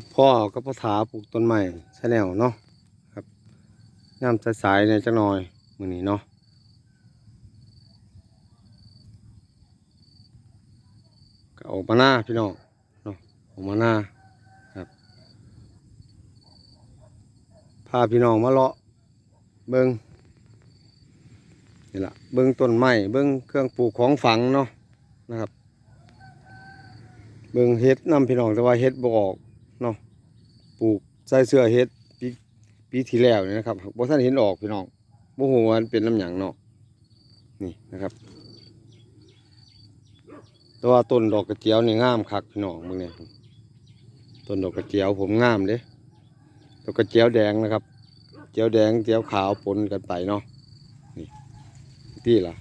บพ่อกับพ่อถาปลูกต้นไม้ชาแนลเนาะครับย่ำสายๆเนี่ยจักหน่อยมือนี้เนาะก็ออกมาหน้าพี่น้องเนาะออกมาหน้าครับพาพี่น้องมาเลาะเบิงนี่ละเบิงต้นไม้เบิงเครื่องปลูกของฝังเนาะนะครับเบิ่งเฮ็ดนำพี่น้องแต่ว่าเฮ็ดบ่ออก ปลูกใส่เสื้อเฮ็ดปีปีที่แล้วนี่นะครับบ่ทันเห็นออกพี่น้องบ่ฮู้ว่ามันเป็นน้ำหยังเนาะนี่นะครับแต่ว่าต้นดอกกระเจียวนี่งามคักพี่น้องเบิ่งเนี่ยต้นดอกกระเจียวผมงามเด้ดอกกระเจียวแดงนะครับ เจียวแดงเจียวขาวปนกันไปเนาะนี่ที่ล่ะ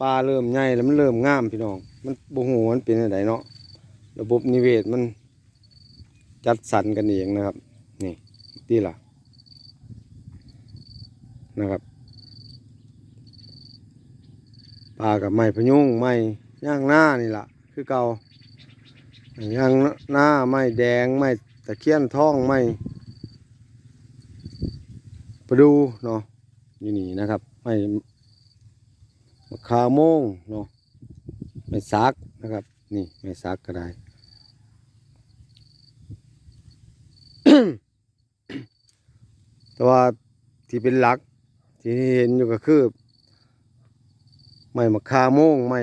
ปลาเริ่มใหญ่แล้วมันเริ่มงามพี่น้อง มันบ่ฮู้มันเป็นจังไดเนาะระบบนิเวศมัน จัดสรรกันเองนะครับ นี่ที่ล่ะนะครับปลากับไม้พะยุงไม้ย่างหน้านี่ล่ะ คือเก่าย่างหน้าไม้แดงไม้ตะเคียนทองไม้ประดูเนาะอยู่นี่นะครับไม้มะขามโมงเนาะไม่ซักนะครับ นี่ไม่ซักก็ได้ แต่ว่าที่เป็นหลัก ที่เห็นอยู่ก็คือ ไม้มะขาโมงไม้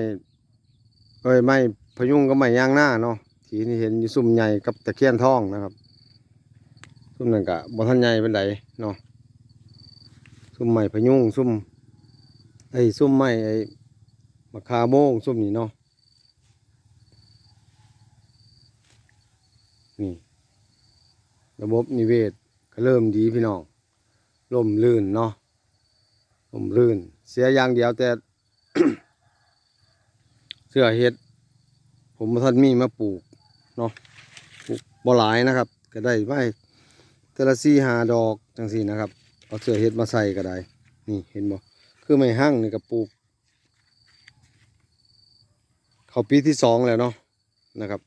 เอ้ยไม้พยุงก็ไม้ยางหน้าเนาะที่นี่เห็นอยู่ซุ่มใหญ่กับตะเคียนทองนะครับซุ่มนั่นก็บ่ทันใหญ่เป็นไดเนาะซุ่มไม้พยุงซุ่มไอ้ซุ่มไม้ไอ้มะขาโมงซุ่มนี่เนาะนี่ ระบบนิเวศก็เริ่มดีพี่น้องล่มลื่นเนาะล่มลื่น เสียอย่างเดียวแต่ เสื้อเฮ็ด ผมท่านมีมาปลูกเนาะปลูกบ่หลายนะครับ ก็ได้ไว้แต่ละสี่หาดอกจังสี่นะครับ เอาเสื้อเฮ็ดมาใส่ก็ได้ นี่เห็นบ่คือไม่หั่งนี่ก็ปลูกเขาปีที่สองแล้วเนาะนะครับ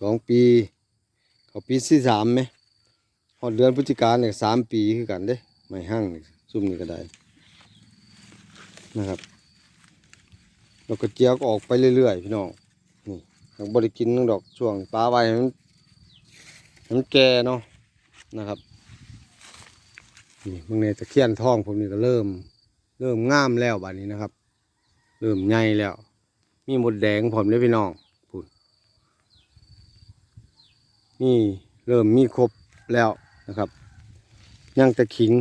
สองปี เขาปีที่สามไหมหอดเดือนพฤศจิกาเนี่ยสามปีคือกันเด้ไม่หั่งซุ่มนี่ก็ได้นะครับแล้วก็เจียวก็ออกไปเรื่อยๆพี่น้องนี่ทางบริกินนึงดอกช่วงปลาไว้มันให้มันแก่เนาะนะครับนี่บางในตะเคียนทองผมนี่ก็เริ่ม เริ่มงามแล้วบัดนี้นะครับ เริ่มใหญ่แล้ว มีหมดแดงผมเลยพี่น้อง นี่เริ่มมีครบแล้วนะครับย่างแต่ขิง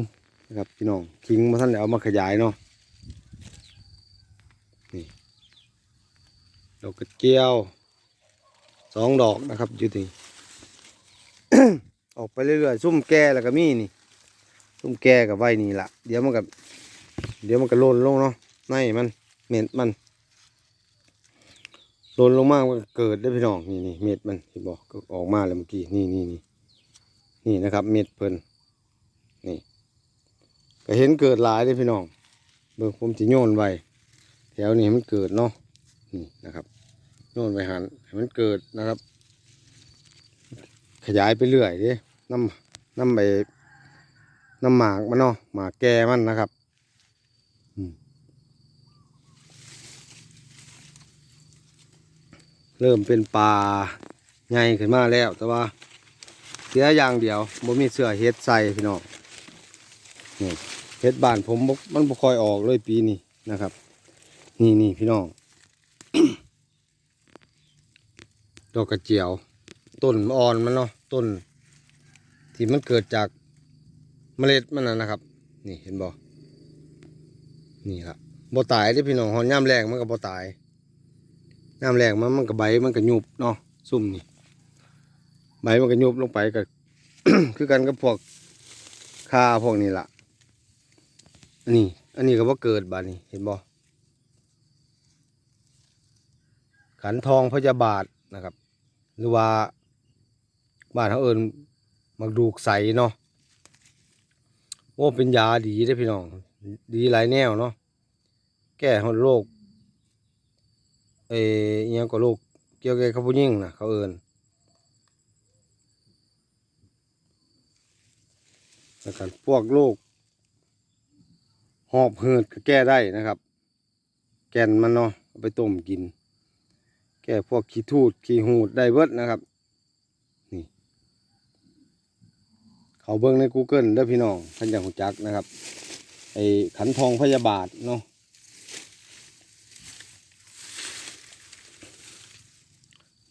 นะครับพี่น้องขิงมาท่านได้เอามาขยายเนาะนี่ดอกกระเจียวสองดอกนะครับอยู่ที่ออกไปเรื่อยๆซุ่มแก่แล้วก็มีนี่ซุ่มแก่กับไว้นี่ละเดี๋ยวมันกับเดี๋ยวมันก็โลนลงเนาะในมันเหม็ดมัน โลนลงมากมันเกิดได้พี่น้องนี่นี่เม็ดมันที่บอกก็ออกมาแล้วเมื่อกี้นี่นี่นี่นี่นะครับ เม็ดเพิ่นนี่ ก็เห็นเกิดหลายได้พี่น้องเบิ่งผมจะโยนไว้แถวนี้มันเกิดเนาะนี่นะครับโยนไว้หันให้มันเกิดนะครับ ขยายไปเรื่อยเด้น้ำน้ำไปน้ำหมากมันเนาะหมากแก่มันนะครับ เริ่มเป็นปลาใหญ่ขึ้นมาแล้ว แต่ว่าเสียอย่างเดียวบ่มีเสือเฮ็ดใส่พี่น้องนี่เฮ็ดบานผมมันบ่ค่อยออกเลยปีนี้นะครับ นี่นี่พี่น้องดอกกระเจียว ต้นอ่อนมันเนาะต้น ที่มันเกิดจากเมล็ดมันนะนะครับ นี่เห็นบ่นี่ครับบ่ตายเด้อพี่น้องหอนย่ำแรงมันก็บ่ตาย น้ำแรงมันมันก็ใบมันก็ยุบเนาะซุ่มนี่ใบมันก็ยุบลงไปก็คือกันกับพวกคาพวกนี้ล่ะอันนี้ อันนี้ก็ว่าเกิดบาดนี้เห็นบ่ขันทองพระยาบาทนะครับ หรือว่าบ้านเขาเอิญมักดูกใสเนาะโอ้เป็นยาดีได้พี่น้อง ดีหลายแนวเนาะแก้โรค เอเอียงก็ลูกเกี่ยวกับเขาผู้ยิ่งนะเขาเอิญนะครับพวกลูกหอบเหือดก็แก้ได้นะครับ แก่นมันเนาะไปต้มกิน แก่พวกขี้ทูดขี้หูดได้เบิดนะครับ นี่ เขาเบิ้งใน Google ได้พี่น้องท่านอย่างหูจักนะครับไอ้ขันทองพยาบาทเนาะ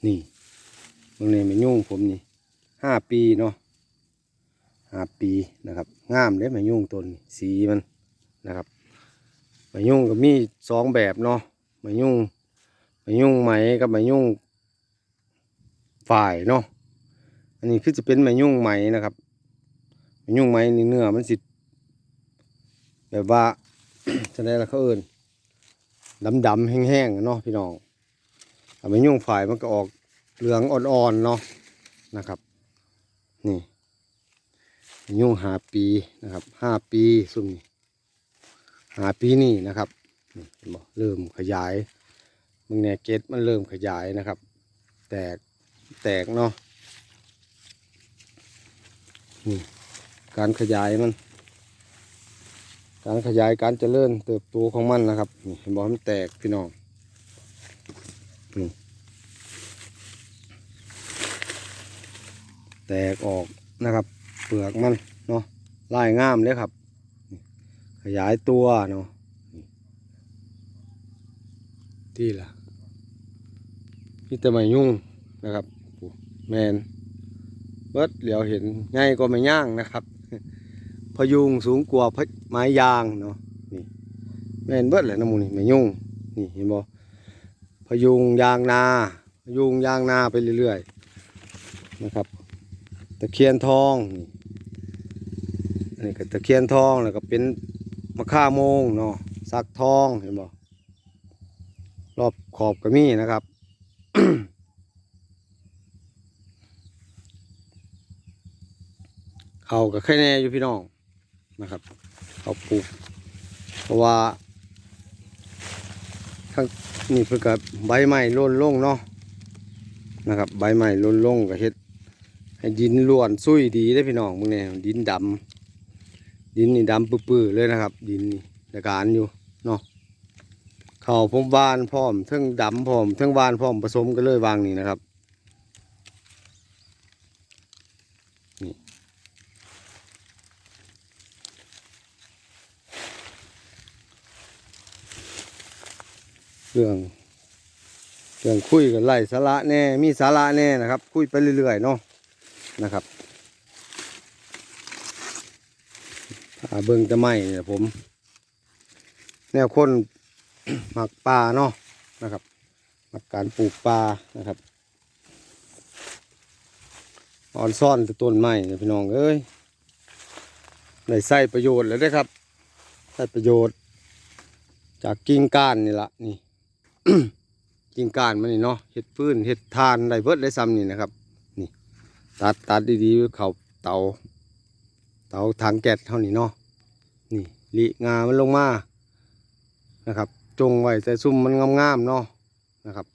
นี่ตรงนี้ไม่ยุ่งผมนี่ห้าปีเนาะห้าปีนะครับงามเลยไม่ยุ่งต้นนี่สีมันนะครับไม่ยุ่งก็มีสองแบบเนาะไม่ยุ่งไม่ยุ่งไหมกับไม่ยุ่งฝ่ายเนาะอันนี้คือจะเป็นไม่ยุ่งไหมนะครับไม่ยุ่งไหมนี่เนื้อมันสิแบบว่าจะได้ละเขาเอินดำดำๆแห้งๆเนาะพี่น้อง ไม่ยุ่งฝ่ายมันก็ออกเหลืองอ่อนๆเนาะนะครับ นี่ยุ่งหาปีนะครับห้าปีซุ่มนี่หาปีนี่นะครับเห็นบ่เริ่มขยายมึงเนี่ยเกตมันเริ่มขยายนะครับ แตกแตกเนาะนี่การขยายมัน การขยายการเจริญเติบโตของมันนะครับเห็นบ่มันแตกพี่น้อง แตกออกนะครับเปลือกมันเนาะลายงามเลยครับ ขยายตัวเนาะนี่ที่ละนี่แต่ไม่ยุ่งนะครับแมนเบิดเหลียวเห็นง่ายก็ไม่ย่างนะครับ พยุงสูงกว่าไม้ยางเนาะนี่แมนเบิดแหละน้ำมูนี่ไม่ยุ่งนี่เห็นบ่ พยุงยางนา พยุงยางนาไปเรื่อยๆนะครับตะเคียนทองนี่อันนี้ก็ตะเคียนทองแล้วก็เป็นมะข่าโมงเนาะสักทองเห็นบ่รอบขอบก็มีนะครับเขาก็แค่แน่อยู่พี่น้องนะครับเขาปลูกเพราะว่า ทั้งนี่เพื่อกับใบไม้ร่นลงเนาะนะครับ ใบไม้ร่นลงกับเฮ็ดให้ดินล้วนซุยดีได้พี่น้องมึงเนี่ยดินดำดินนี่ดำปื้อๆเลยนะครับ ดินนี่ในการอยู่เนาะเขาผมวานพร้อมทั้งดำพร้อมทั้งวานพร้อมผสมกันเลยวางนี่นะครับนี่ เรื่องเรื่องคุยกันไล่สาระแน่ มีสาระแน่นะครับ คุยไปเรื่อยๆเนาะนะครับาเบิ่งแตะไม้เนี่ยผม แนวคนหมักปลาเนาะนะครับหมักการปลูกปลานะครับออนซ่อนต้นไม้เนี่ยพี่น้องเอ้ยได้ใส่ประโยชน์แล้วได้ครับใส่ประโยชน์ จากกิ่งก้านนี่ละนี่ กิ่งก้านมันนี่เนาะเห็ดฟื้นเห็ดทานได้เบิดได้ซ้ำนี่นะครับ นี่ ตัดตัดดีๆเขาเตาเตาถังแก๊สเท่านี้เนาะนี่ลีงามันลงมานะครับ จงไว้แต่ซุ่มมันงามๆเนาะนะครับ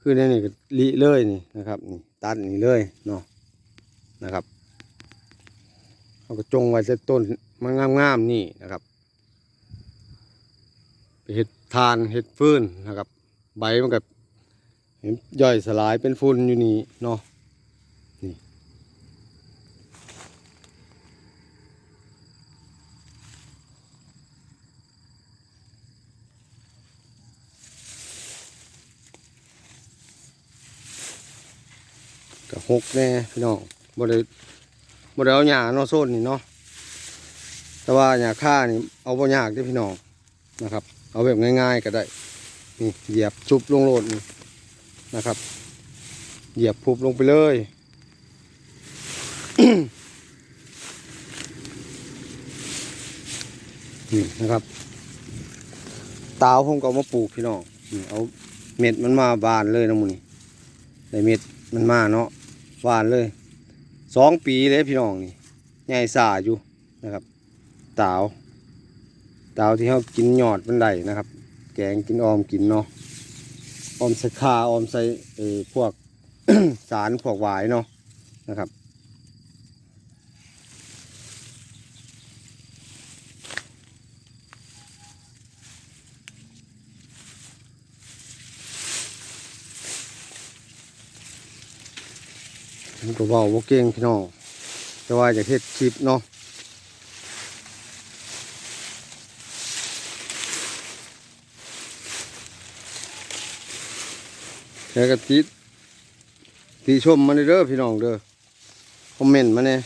คือในนี่ลีเลยนี่นะครับนี่ตัดนี่เลยเนาะนะครับเขาก็จงไว้แต่ต้นมันงามๆนี่นะครับไปเห็ด ทานเห็ดฟืนนะครับ ใบมันก็เห็นย่อยสลายเป็นฝุ่นอยู่นี่เนาะก็หกแน่พี่น้องบ่ได้บ่ได้เอาหญ้าเนาะโซนนี่เนาะแต่ว่าหญ้าค่านี่เอาบ่ยากด้พี่น้องนะครับ เอาแบบง่าย ๆ ก็ได้นี่เหยียบชุบลงโลดนี่นะครับ เหยียบพุบลงไปเลยนี่นะครับตาวผมก็เอามาปลูกพี่น้องนี่เอาเม็ดมันมาบานเลยนะมูนี่ได้เม็ดมันมาเนาะหวานเลยสองปีเลยพี่น้องนี่ใหญ่สาอยู่นะครับตาว ดาวที่เขากินหยอดเป็นไดนะครับ แกงกินออมกินเนาะออมใส่ขาออมใส่เอพวกสารพวกหวายเนาะนะครับผมก็บอกว่าเก่งพี่น้องแต่ว่าอยากเฮ็ดคลิปเนาะ แล้วก็ติดติชมมาเด้อพี่น้องเด้อคอมเมนต์มาเนี่ย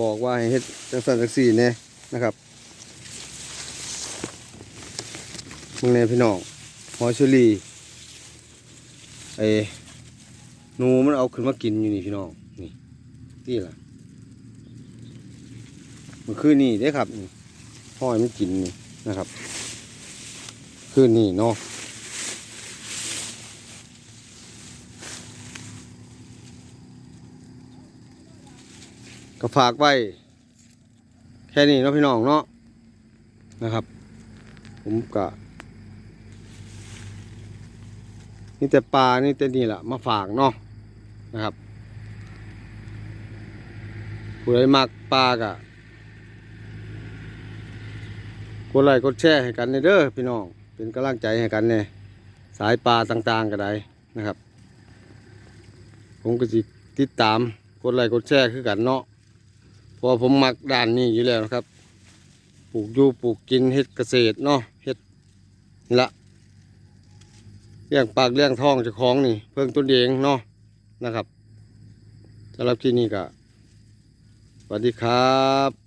บอกว่าให้เฮ็ดจังซั่นจังซี่แน่นะครับมึงเนี่ยพี่น้องหอยชอรี่ไอ้หนูมันเอาขึ้นมากินอยู่นี่พี่น้องนี่นี่ล่ะมันคือนี่เด้ครับนี่หอยมันกินนี่นะครับ คือนี่เนาะ ก็ฝากไว้ แค่นี้เนาะพี่น้องเนาะนะครับ ผมกะนี่แต่ปลานี่แต่นี่แหละมาฝากเนาะนะครับผู้ใดมักปลากะกดไลค์กดแชร์ให้กันเด้อพี่น้อง เป็นกำลังใจให้กันเนี่ยสายปลาต่างๆก็ได้นะครับ ผมก็สิติดตามกดไลค์กดแชร์คือกันเนาะ พอผมมักด้านนี้อยู่แล้วนะครับ ปลูกอยู่ปลูกกินเฮ็ดเกษตรเนาะเฮ็ดนี่ละเลี้ยงปากเลี้ยงท้องจะคล้องนี่เพิ่งต้นเองเนาะนะครับสำหรับที่นี่ก็สวัสดีครับ